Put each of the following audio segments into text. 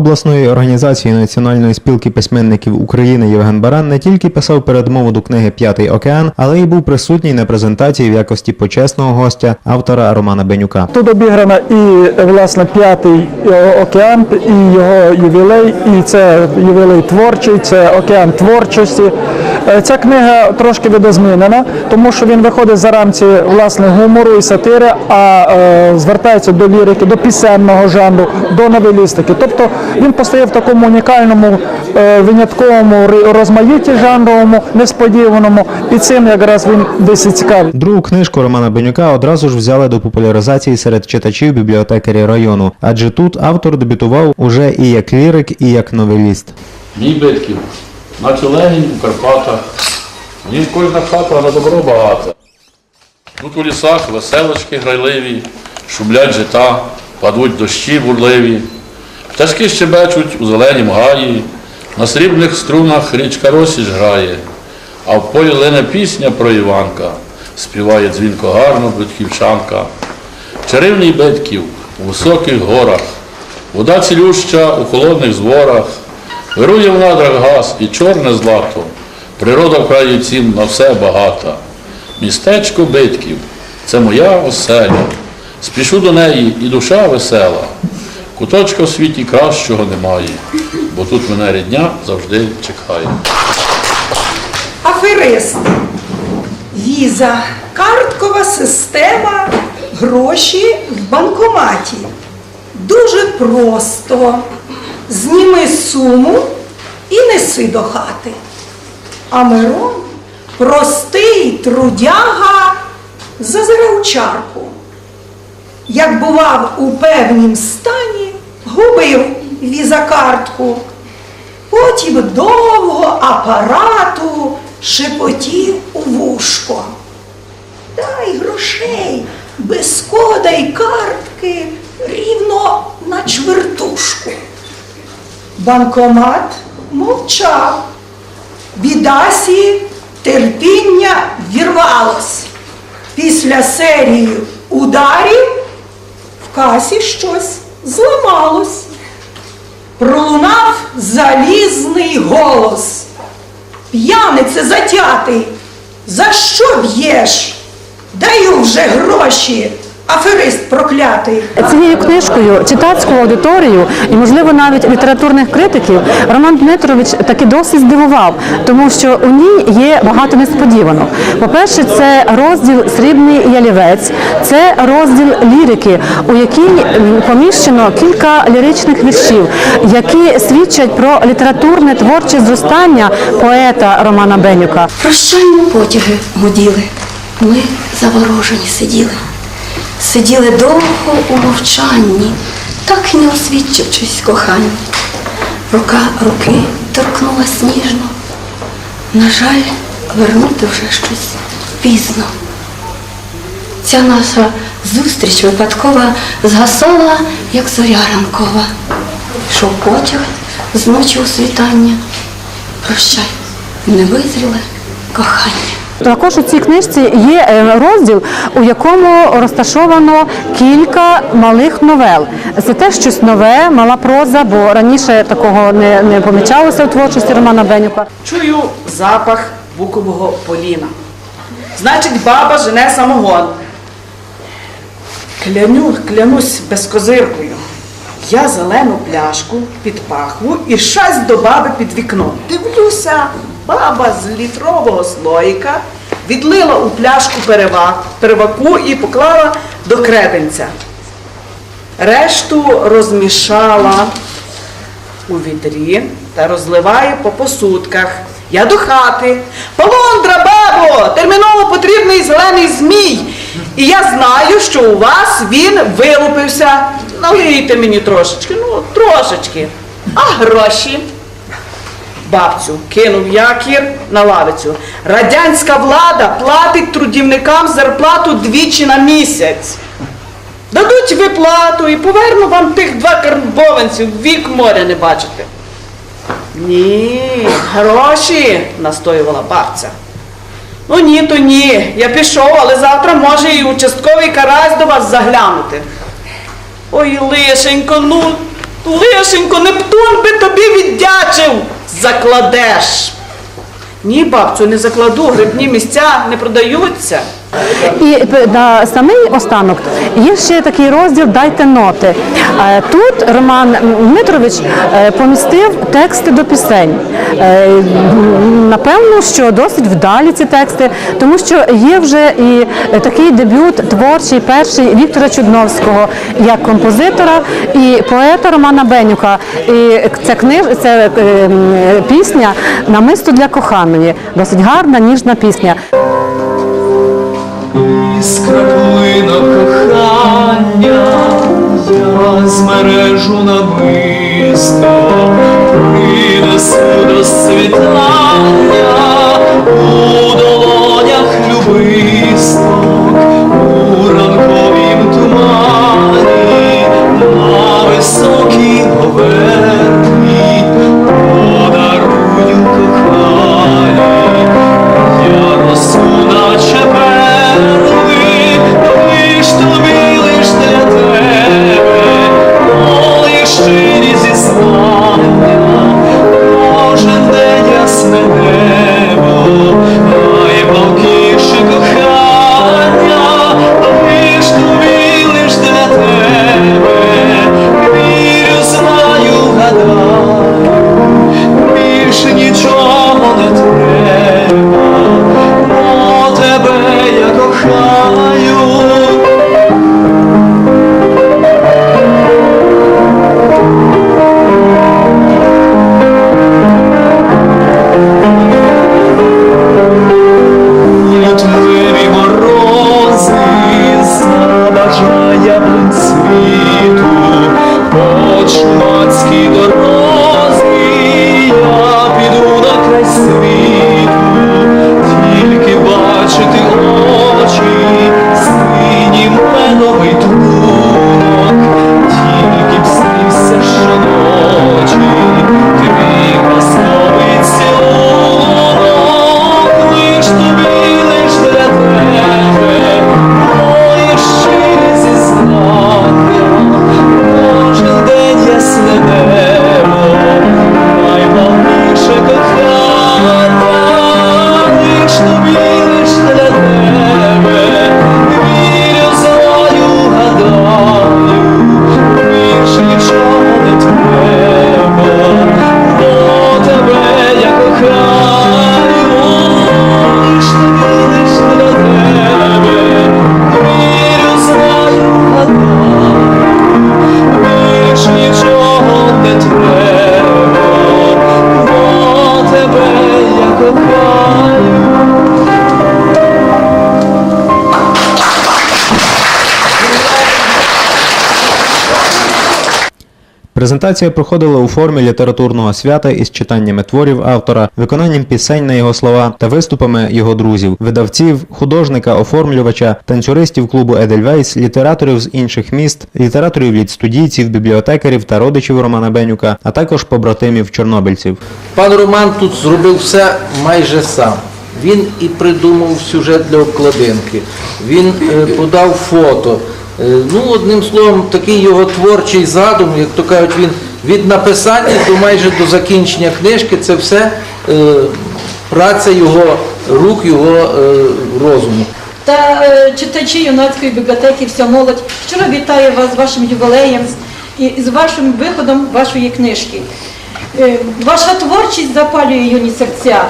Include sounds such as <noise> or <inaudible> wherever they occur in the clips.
Обласної організації Національної спілки письменників України Євген Баран не тільки писав передмову до книги П'ятий океан, але й був присутній на презентації в якості почесного гостя автора Романа Бенюка. Тут обіграна і власне п'ятий океан, і його ювілей, і це ювілей творчий, це океан творчості. Е, Ця книга трошки видозмінена, тому що він виходить за рамці власне гумору і сатири, а е, звертається до лірики, до пісенного жанру, до новелістики. Тобто він постає в такому унікальному е, винятковому розмаїтті жанровому, несподіваному, і цим якраз він десь і цікавий. Другу книжку Романа Бенюка одразу ж взяли до популяризації серед читачів бібліотекарі району, адже тут автор дебютував уже і як лірик, і як новеліст. Мій битків, наче легінь у Карпатах. В нім кожна хата на добро багата. Тут у лісах веселочки грайливі, шумлять жита, падуть дощі бурливі. Пташки щебечуть у зеленім гаї, на срібних струнах річка Росіч грає, а в полі лине пісня про Іванка, співає дзвінко гарно батьківчанка. Чарівний битків у високих горах, вода цілюща у холодних зворах, вирує в надрах газ і чорне злато, природа в краї цін на все багата. Містечко битків це моя оселя. Спішу до неї і душа весела. Куточка в світі кращого немає, бо тут мене рідня завжди чекає. Аферист. Віза. Карткова система. Гроші в банкоматі. Дуже просто. Зніми суму і неси до хати. А Мирон, простий трудяга, зазирав чарку. Як бував у певнім стані, губив візакартку. Потім довго апарату шепотів у вушко. Дай грошей без кода й картки рівно на чвертушку. Банкомат мовчав. Бідасі терпіння вірвалось. Після серії ударів в касі щось зламалось. Пролунав залізний голос. П'янице затятий, за що б'єш? Даю вже гроші, аферист проклятий. Цією книжкою читацьку аудиторію і, можливо, навіть літературних критиків Роман Дмитрович таки досить здивував, тому що у ній є багато несподіванок. По-перше, це розділ Срібний ялівець, це розділ лірики, у якій поміщено кілька ліричних віршів, які свідчать про літературне творче зростання поета Романа Бенюка. Прощальні потяги гуділи. Ми заворожені сиділи. Сиділи довго у мовчанні, так і не освідчившись коханні. Рука руки торкнулась ніжно. На жаль, вернути вже щось пізно. Ця наша зустріч випадкова згасала, як зоря ранкова. Йшов потяг з ночі у світання. Прощай, невизріле кохання. Також у цій книжці є е, розділ, у якому розташовано кілька малих новел. Це теж щось нове, мала проза, бо раніше такого не, не помічалося у творчості Романа Бенюка. Чую запах букового поліна. Значить, баба жене самогон. Кляню, клянусь безкозиркою. Я зелену пляшку під пахву і шась до баби під вікно. Дивлюся, баба з літрового слоїка відлила у пляшку перевак, перваку і поклала до креденця. Решту розмішала у відрі та розливає по посудках. Я до хати. Полондра, бабо! Терміново потрібний зелений змій. І я знаю, що у вас він вилупився. Налийте мені трошечки, ну, трошечки. А гроші? Бабцю кинув якір на лавицю. Радянська влада платить трудівникам зарплату двічі на місяць. Дадуть виплату і поверну вам тих два карбованців, вік моря не бачите. Ні, гроші, настоювала бабця. Ну ні, то ні. Я пішов, але завтра може і участковий карась до вас заглянути. Ой, лишенько, ну Лишенько, Нептун би тобі віддячив. Закладеш. Ні, бабцю, не закладу, грибні місця не продаються. І на самий останок є ще такий розділ Дайте ноти. Е, Тут Роман Дмитрович е, помістив тексти до пісень. Е, Напевно, що досить вдалі ці тексти, тому що є вже і такий дебют творчий перший Віктора Чудновського як композитора і поета Романа Бенюка. І ця книж, це е, пісня Намисто для коханої. Досить гарна, ніжна пісня. Іскра плина кохання, я змережу намисто, принесу до світання у долонях любисток, у ранковім тумані, на високій говерні, Презентація проходила у формі літературного свята із читаннями творів автора, виконанням пісень на його слова та виступами його друзів, видавців, художника, оформлювача, танцюристів клубу Едельвейс, літераторів з інших міст, літераторів лідстудійців, бібліотекарів та родичів Романа Бенюка, а також побратимів чорнобильців. Пан Роман тут зробив все майже сам. Він і придумав сюжет для обкладинки, він е, подав фото. Е, ну, одним словом, такий його творчий задум, як то кажуть, він від написання до майже до закінчення книжки, це все е, праця його рук, його е, розуму. та е, читачі юнацької бібліотеки, вся молодь щиро вітаю вас з вашим ювілеєм і з вашим виходом вашої книжки. Е, Ваша творчість запалює юні серця.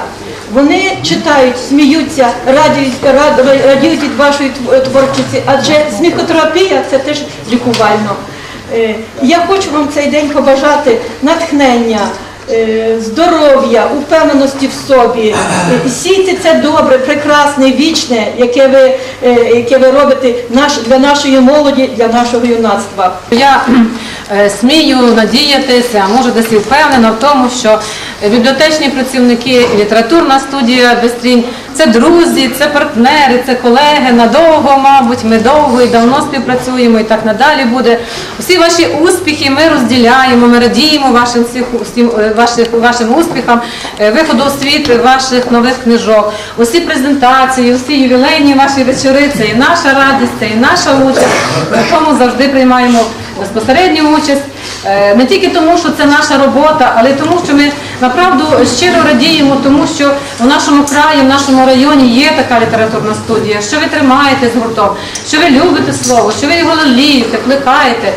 Вони читають, сміються, радіють, рад- радіють від вашої тв- творчості, адже сміхотерапія це теж лікувально. Е, Я хочу вам цей день побажати натхнення, е, здоров'я, упевненості в собі. Е, Сійте це добре, прекрасне, вічне, яке ви, е, яке ви робите для нашої молоді, для нашого юнацтва. Я е, смію надіятися, а може десь і впевнена в тому, що бібліотечні працівники, літературна студія Бестрінь це друзі, це партнери, це колеги. Надовго, мабуть, ми довго і давно співпрацюємо, і так надалі буде. Усі ваші успіхи ми розділяємо, ми радіємо вашим всім е, ваших вашим успіхам, е, виходу у світ ваших нових книжок. Усі презентації, усі ювілейні ваші вечори, це і наша радість, це і наша участь. Тому завжди приймаємо безпосередню участь. Е, Не тільки тому, що це наша робота, але й тому, що ми направду щиро радіємо, тому що в нашому краї, в нашому районі є така літературна студія, що ви тримаєте з гуртом, що ви любите слово, що ви його лелієте, плекаєте,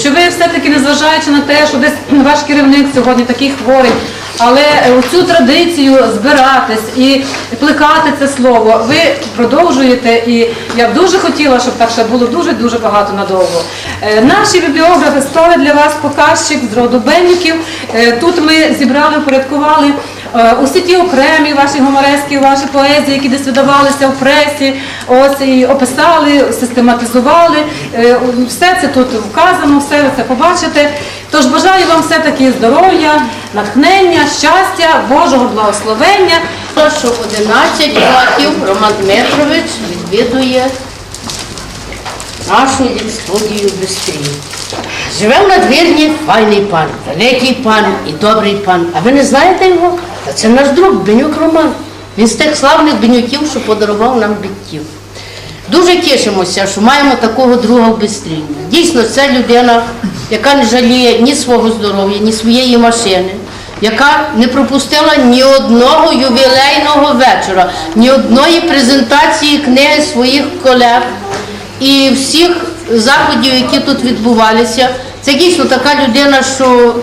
що ви все-таки, незважаючи на те, що десь <clears throat> ваш керівник сьогодні такий хворий, але цю традицію збиратись і плекати це слово, ви продовжуєте, і я б дуже хотіла, щоб так ще було дуже-дуже багато надовго. Е, Наші бібліографи склали для вас показчик з роду Бенніків. Е, Тут ми зібрали, упорядкували е, усі ті окремі ваші гуморески, ваші поезії, які десь видавалися в пресі, ось і описали, систематизували. Е, Все це тут вказано, все ви це побачите. Тож бажаю вам все-таки здоров'я, натхнення, щастя, Божого благословення. Що 11 років Роман Дмитрович відвідує нашу студію Бистрій. Живе в надвірні файний пан, великий пан і добрий пан. А ви не знаєте його? Це наш друг Бенюк Роман. Він з тих славних бенюків, що подарував нам биттів. Дуже тішимося, що маємо такого друга в Бистріні. Дійсно, це людина, яка не жаліє ні свого здоров'я, ні своєї машини, яка не пропустила ні одного ювілейного вечора, ні одної презентації книги своїх колег і всіх заходів, які тут відбувалися. Це дійсно така людина, що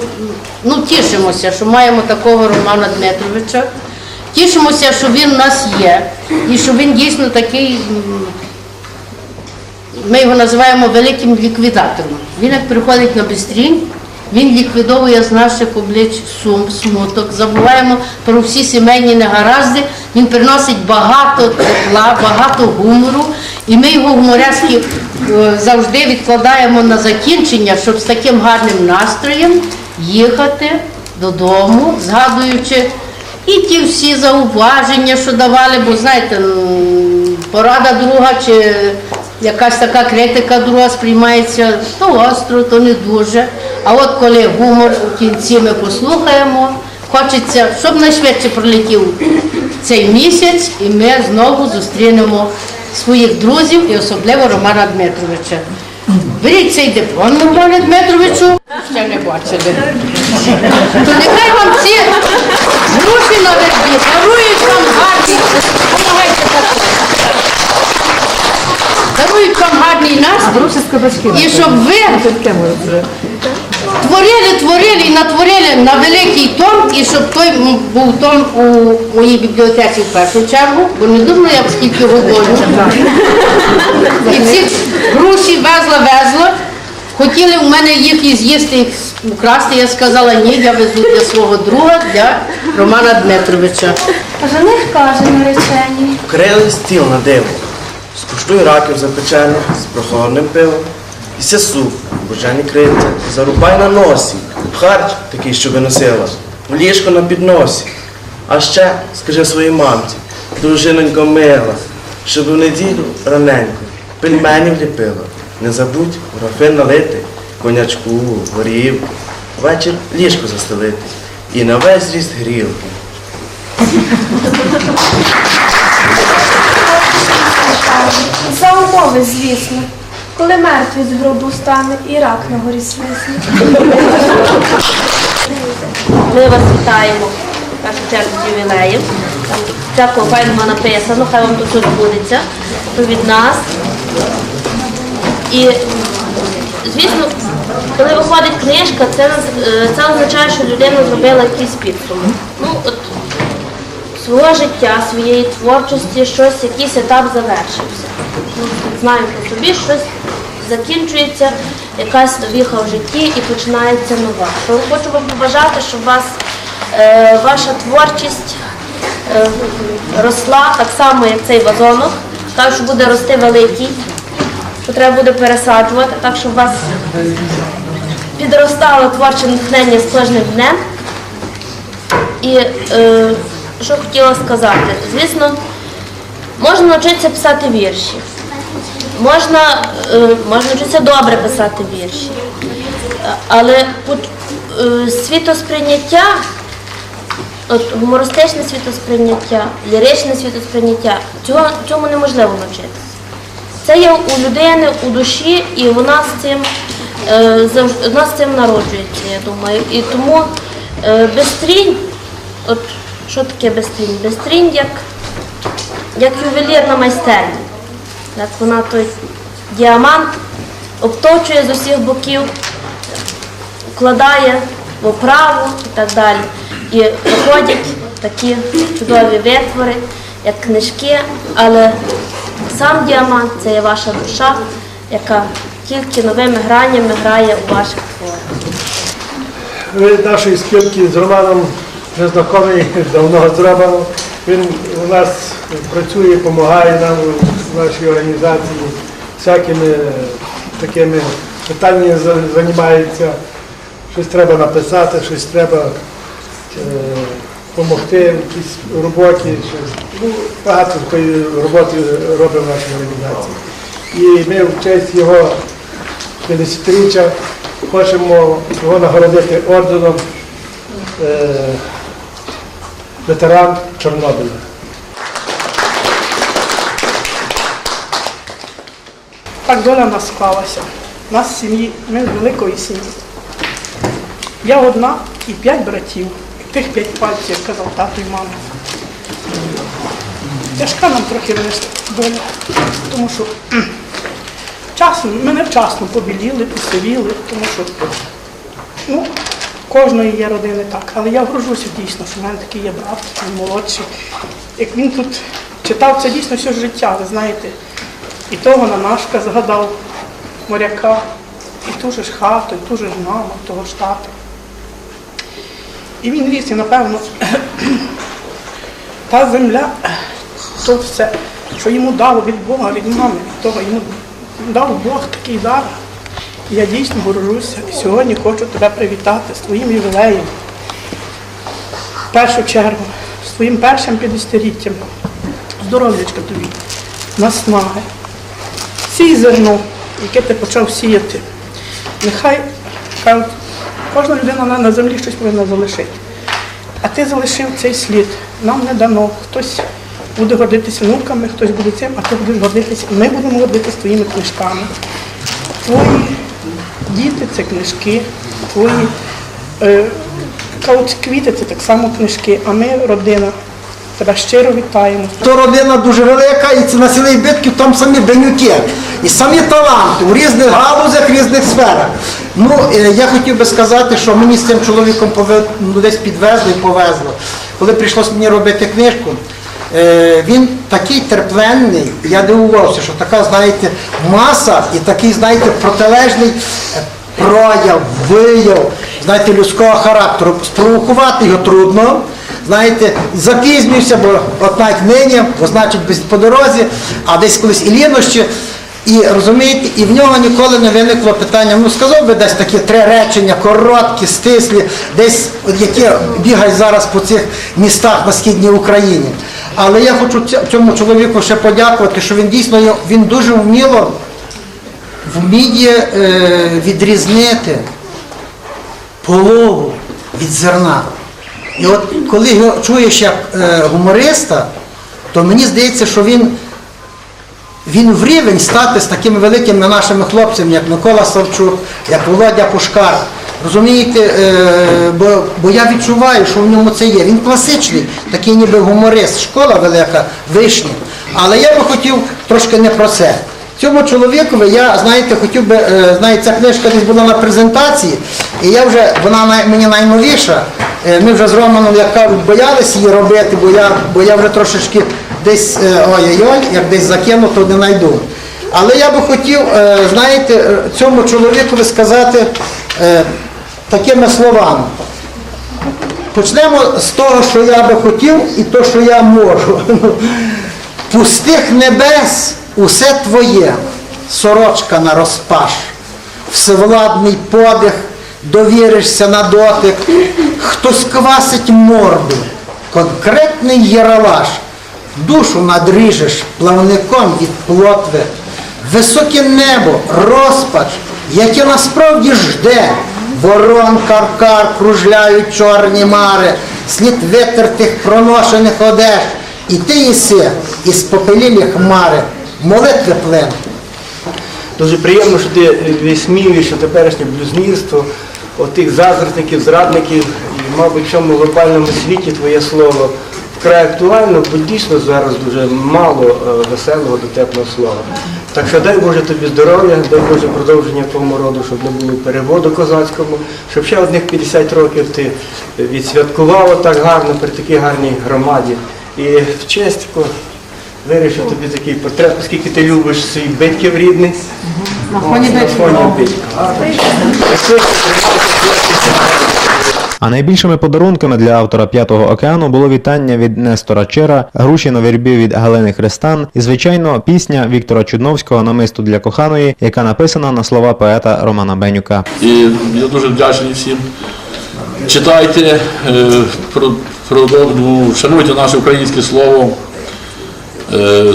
ну, тішимося, що маємо такого Романа Дмитровича. Тішимося, що він у нас є, і що він дійсно такий ми його називаємо великим ліквідатором. Він як приходить на Бістрінь, він ліквідовує з наших облич сум, смуток, забуваємо про всі сімейні негаразди. Він приносить багато тепла, багато гумору, і ми його гуморески е, завжди відкладаємо на закінчення, щоб з таким гарним настроєм їхати додому, згадуючи і ті всі зауваження, що давали, бо знаєте, порада друга чи якась така критика друга сприймається то остро, то не дуже. А от коли гумор у кінці ми послухаємо, хочеться, щоб найшвидше пролетів цей місяць, і ми знову зустрінемо своїх друзів і особливо Романа Дмитровича. Беріть цей диплом Романа Дмитровичу, ще не бачили. То нехай вам ці гроші на вербі дарують вам гарні. Помагайте так. Дарують вам гарний настрій. І щоб ви творили, творили і натворили на великий том, і щоб той був том у моїй бібліотеці в першу чергу, бо не думаю, я б скільки говорю. І ці гроші везла, везла. Хотіли в мене їх і з'їсти, їх украсти. Я сказала, ні, я везу для свого друга, для Романа Дмитровича. Жених каже нареченій. Вкрили стіл на диво, скуштуй раків запечених з прохолодним пивом, і суп, божені крильця, зарубай на носі, харч такий, що виносила, в ліжко на підносі. А ще скажи своїй мамці, дружинонько мила, щоб в неділю раненько пельменів ліпила. Не забудь графин налити, конячку, горівки, вечір ліжко застелити і на весь ріст грілки. За умови, звісно. Коли мертвий з гробу стане і рак на горі свисне. Ми вас вітаємо в першу чергу з ювілеєм. Всякого файного написано, хай вам тут. То від нас. І, звісно, коли виходить книжка, це, е, це означає, що людина зробила якийсь підсумок. Ну, свого життя, своєї творчості, щось, якийсь етап завершився. Ну, знаємо по собі, щось закінчується, якась віха в житті і починається нова. То хочу вам побажати, щоб вас е, ваша творчість е, росла так само, як цей вазонок. Кажуть, що буде рости великий, що треба буде пересаджувати, так щоб у вас підростало творче натхнення з кожним днем. І е, що хотіла сказати, звісно, можна навчитися писати вірші. Можна, е, можна навчитися добре писати вірші. Але е, світосприйняття, от, гумористичне світосприйняття, ліричне світосприйняття, цього, цьому неможливо навчитися. Це є у людини у душі, і вона з цим е, у нас цим народжується, я думаю. І тому безстрінь, от що таке безстрінь? Безстрінь як, як ювелірна майстерня. Як вона той діамант обточує з усіх боків, вкладає в оправу і так далі. І виходять такі чудові витвори, як книжки, але сам діамант це є ваша душа, яка тільки новими гранями грає у ваших творах. Ви нашої спілки з Романом вже знайомий, давно зроблено. Він у нас працює, допомагає нам в нашій організації всякими такими питаннями займається. Щось треба написати, щось треба допомогти в якійсь роботі. Щось. Ну, багато такої роботи робить в нашій організації. І ми в честь його 50-річчя хочемо його нагородити орденом е, ветеран Чорнобиля. Так доля нас склалася. Нас сім'ї, ми з великої сім'ї. Я одна і п'ять братів. Тих п'ять пальців, казав тато і мама. Тяжка нам трохи доля, тому що часом, ми невчасно побіліли, посивіли, тому що ну, кожної є родини так. Але я горжуся дійсно, що в мене такий є брат, він молодший. Як він тут читав це дійсно все життя, ви знаєте. І того Нанашка згадав моряка, і ту ж хату, і ту же ж маму, того ж тата. І він ріс, і напевно, <clears throat> та земля, то все, що йому дало від Бога, від мами, від того йому дав Бог такий дар. Я дійсно горжуся. Сьогодні хочу тебе привітати з твоїм ювілеєм. В першу чергу, з твоїм першим 50-літтям. Здоров'ячка тобі, наснаги. Сій зерно, яке ти почав сіяти. Нехай кожна людина на- на землі щось повинна залишити. А ти залишив цей слід. Нам не дано. Хтось буде гордитися внуками, хтось буде цим, а ти будеш гордитися. Ми будемо гордитися твоїми книжками. Твої діти це книжки, твої е, квіти це так само книжки, а ми родина. Тебе щиро вітаємо. То родина дуже велика, і це на цілий битків там самі бенюки. І самі таланти в різних галузях, в різних сферах. Ну, е, я хотів би сказати, що мені з цим чоловіком пове- ну, десь підвезли і повезло. Коли прийшлося мені робити книжку, він такий терпленний, я дивувався, що така, знаєте, маса і такий, знаєте, протилежний е, прояв, вияв, знаєте, людського характеру. Спровокувати його трудно. Знаєте, запізнююся, бо от навіть нині, бо значить по дорозі, а десь колись і лінощі. І розумієте, і в нього ніколи не виникло питання, ну сказав би десь такі три речення, короткі, стислі, десь які бігають зараз по цих містах на східній Україні. Але я хочу цьому чоловіку ще подякувати, що він дійсно він дуже вміло вміє е, відрізнити полову від зерна. І от коли чуєш як е, гумориста, то мені здається, що він, він в рівень стати з такими великими нашими хлопцями, як Микола Савчук, як Володя Пушкар. Розумієте, е, бо, бо я відчуваю, що в ньому це є. Він класичний, такий ніби гуморист, школа велика, вишня. Але я би хотів трошки не про це. Цьому чоловікові я, знаєте, хотів би, е, знаєте, ця книжка десь була на презентації, і я вже, вона мені найновіша. Е, Ми вже з Романом, як кажуть, боялися її робити, бо я, бо я вже трошечки десь е, ой-ой-ой, як десь закину, то не знайду. Але я би хотів, е, знаєте, е, цьому чоловікові сказати такими словами. Почнемо з того, що я би хотів, і то, що я можу. <laughs> Пустих небес усе твоє, сорочка на розпаш, всевладний подих, довіришся на дотик, хтось квасить морду, конкретний єралаш, душу надріжеш плавником від плотви, високе небо, розпач, яке насправді жде, ворон каркар кружляють чорні мари, слід витертих проношених одеж, і ти єси із попелілі хмари, молитви плен. Дуже приємно, що ти висміюєш теперішнє блюзнірство, отих заздротників, зрадників, і, мабуть, в цьому глобальному світі твоє слово вкрай актуально, бо дійсно зараз дуже мало е, веселого дотепного слова. Так що дай Боже тобі здоров'я, дай Боже продовження твоєму роду, щоб не було переводу козацькому, щоб ще одних 50 років ти відсвяткувала так гарно при такій гарній громаді. І в честь вирішив тобі такий портрет, оскільки ти любиш своїх батьків рідних. На фоні батьків. А найбільшими подарунками для автора п'ятого океану було вітання від Нестора Чера, груші на вірбі від Галини Христан і, звичайно, пісня Віктора Чудновського Намисто для коханої, яка написана на слова поета Романа Бенюка. І я дуже вдячний всім. Читайте, е, про, ну, шануйте наше українське слово, е,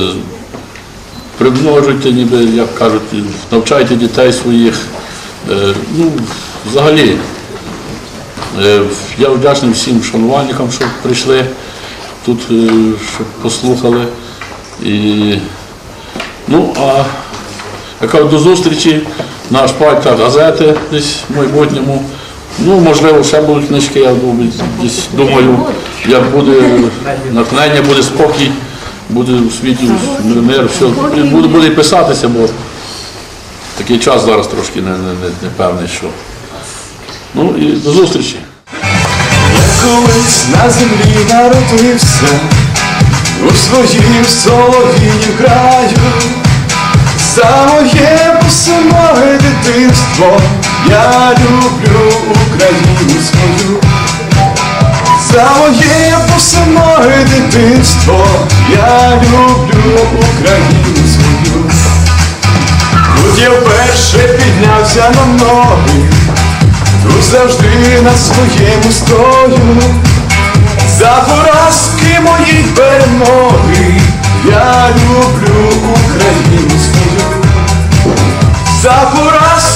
примножуйте, ніби, як кажуть, навчайте дітей своїх. Е, ну, взагалі, я вдячний всім шанувальникам, що прийшли тут, е, щоб послухали. І, ну, а я кажу, до зустрічі на шпальтах газети десь в майбутньому. Ну, можливо, ще будуть книжки, я десь думаю, як буде натхнення, буде спокій, буде у світі мир, все. Буде, буде писатися, бо такий час зараз трошки не, не, не, не певний, що. Ну і до зустрічі. колись на землі народився у своїм солов'їнім краю. За моє босоноге дитинство я люблю Україну свою. За моє босоноге дитинство я люблю Україну свою. Тут я вперше піднявся на ноги, тут завжди на своєму стою. За поразки мої перемоги я люблю Україну свою. За поразки